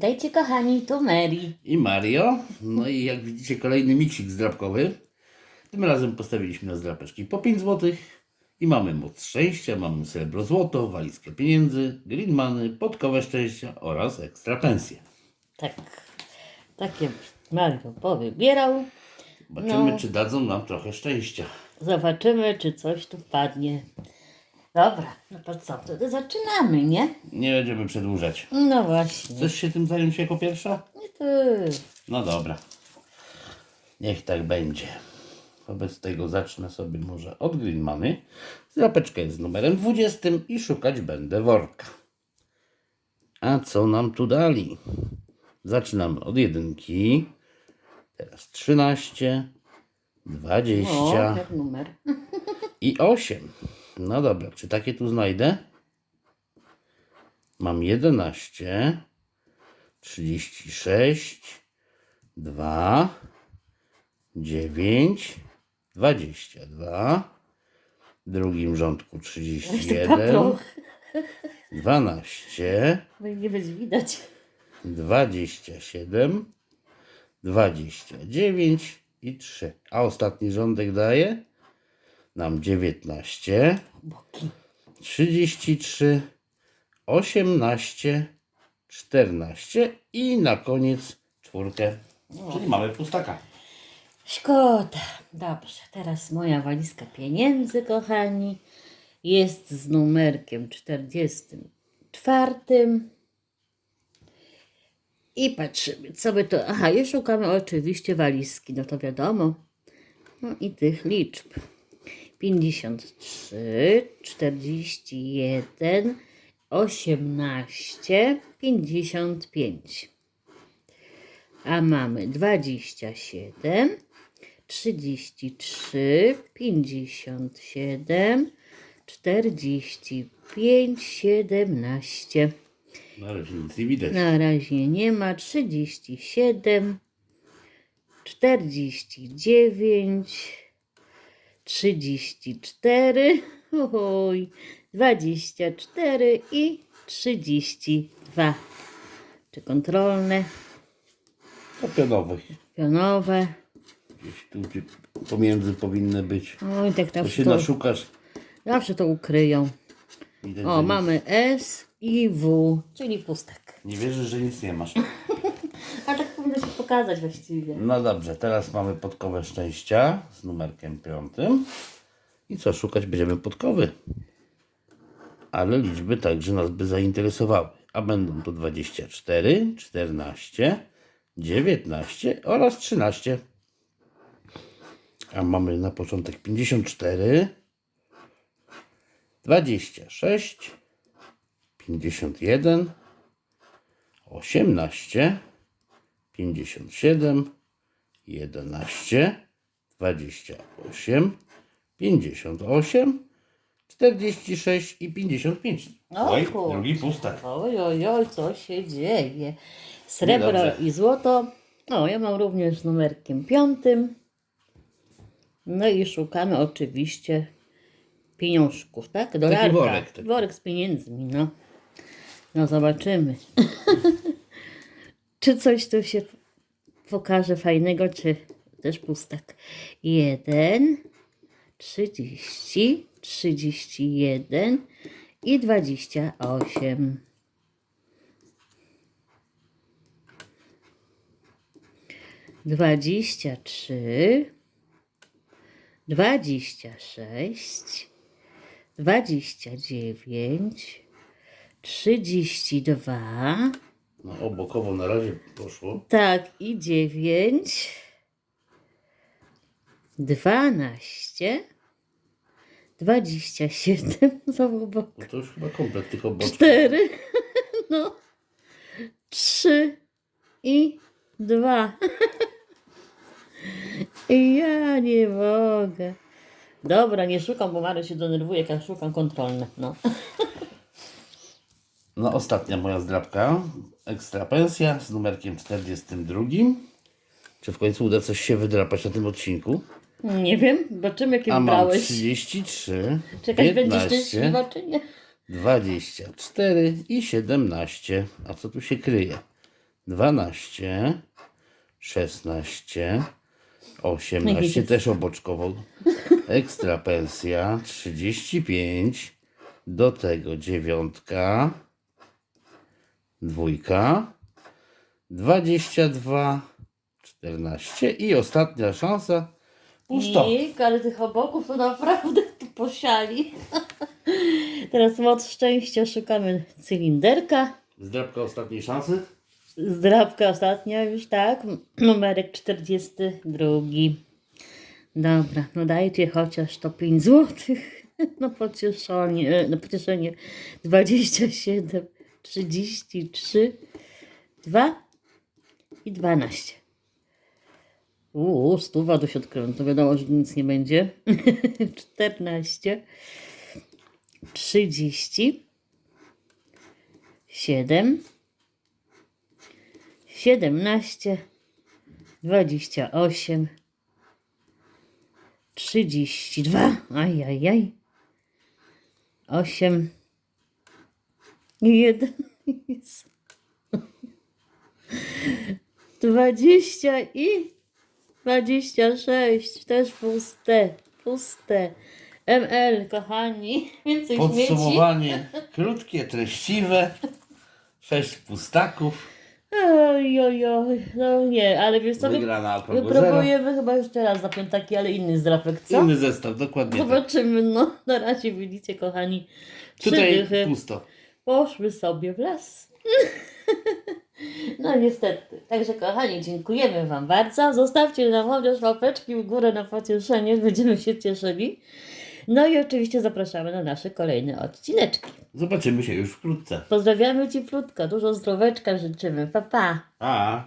Witajcie kochani, tu Mary. i Mario. No i jak widzicie kolejny miksik zdrabkowy. Tym razem postawiliśmy na zdrapeczki po 5 zł. I mamy moc szczęścia, mamy srebro złoto, walizkę pieniędzy, greenmany, podkowę szczęścia oraz ekstra pensję. Tak, takie Mario powybierał. Zobaczymy No. czy dadzą nam trochę szczęścia. Zobaczymy, czy coś tu wpadnie. Dobra, no to co, wtedy zaczynamy, nie? Nie będziemy przedłużać. No właśnie. Chcesz się tym zająć jako pierwsza? Nie ty. No dobra. Niech tak będzie. Wobec tego zacznę sobie może od Greenmany. Zdrapeczka jest z numerem 20 i szukać będę worka. A co nam tu dali? Zaczynamy od jedynki. Teraz 13, 20 O, numer. i 8. No dobra, czy takie tu znajdę? Mam 11, 36, 2, 9, 22, w drugim rządku 31, Paproch. 12, Bo nie będzie widać. 27, 29 i 3. A ostatni rządek daje nam 19, Boki. 33, 18, 14 i na koniec czwórkę. Czyli mamy pustaka. Szkoda. Dobrze, teraz moja walizka pieniędzy, kochani. Jest z numerkiem 44. I patrzymy, co by to. Aha, i szukamy oczywiście walizki, no to wiadomo. No i tych liczb. 53, 41, 18, 55. A mamy 27, 33, 57, 45, 17. Na razie nic nie widać. Na razie nie ma 37, 49, 34, oj, 24 i 32. Czy kontrolne, To pionowych. pionowe. Gdzieś tu gdzie pomiędzy powinny być. Oj, tak To się zawsze to, naszukasz. zawsze to ukryją. Widać, O, mamy S i W, czyli pustek. Nie wierzysz, że nic nie masz. Pokazać właściwie. No dobrze, teraz mamy podkowę szczęścia z numerkiem piątym. I co, szukać będziemy podkowy. Ale liczby także nas by zainteresowały. A będą to 24, 14, 19 oraz 13. A mamy na początek 54, 26, 51, 18, 57, 11, 28, 58, 46 i 55. O Oj, kurczę. drugi pustak. Oj, oj, oj, co się dzieje? Srebro Niedobrze. i złoto. O, ja mam również z numerkiem piątym. No i szukamy oczywiście pieniążków, tak? Dolarka. worek taki. Worek z pieniędzmi, no. No zobaczymy. czy coś tu się pokaże fajnego, czy też pustak. Jeden, trzydzieści, trzydzieści jeden i dwadzieścia osiem. Dwadzieścia trzy, dwadzieścia sześć, dwadzieścia dziewięć, trzydzieści dwa, No obokowo na razie poszło. tak i dziewięć, dwanaście, dwadzieścia siedem, znowu obok, No to już chyba komplet tych oboczków. cztery, no, trzy i dwa. I ja nie mogę. Dobra, nie szukam, bo Mary się denerwuje, jak ja szukam kontrolne. No. No ostatnia moja zdrabka. Ekstra pensja z numerkiem 42. Czy w końcu uda coś się wydrapać na tym odcinku? Nie wiem, zobaczymy jakie A mam wybrałeś. 33, Czekać będziesz 15, szczęśliwa, czy nie? 24 i 17. A co tu się kryje? 12, 16, 18, też oboczkowo. Ekstra pensja 35, do tego dziewiątka, dwójka, 22, 14 i ostatnia szansa pusto. Nie, ale tych oboków to naprawdę tu posiali. Teraz moc szczęścia szukamy cylinderka. Zdrabka ostatniej szansy. Zdrabka ostatnia już, tak? Numerek 42. Dobra, no dajcie chociaż to 5 złotych. No pocieszenie, no pocieszenie 27, 33, 2 i 12. Uuu, stuwa do środka, to wiadomo, że nic nie będzie. 14, 30, 7, 17, 28, 32, ajajaj, 8, 1, 20 i 26, też puste, puste. ML, kochani, więcej śmieci. Podsumowanie krótkie, treściwe. Sześć pustaków. Oj, oj, oj, no nie, ale wiesz co, wy- Wygrana okrągło zero. wypróbujemy chyba jeszcze raz na piątaki, ale inny zdrapek, co? Inny zestaw, dokładnie tak. Zobaczymy, no. Na razie widzicie, kochani. Trzy Tutaj dychy pusto. Poszły sobie w las. No niestety. Także kochani, dziękujemy Wam bardzo. Zostawcie nam chociaż łapeczki w górę na pocieszenie, będziemy się cieszyli. No i oczywiście zapraszamy na nasze kolejne odcineczki. Zobaczymy się już wkrótce. Pozdrawiamy Ci Plutko, dużo zdroweczka życzymy. Pa, pa. A.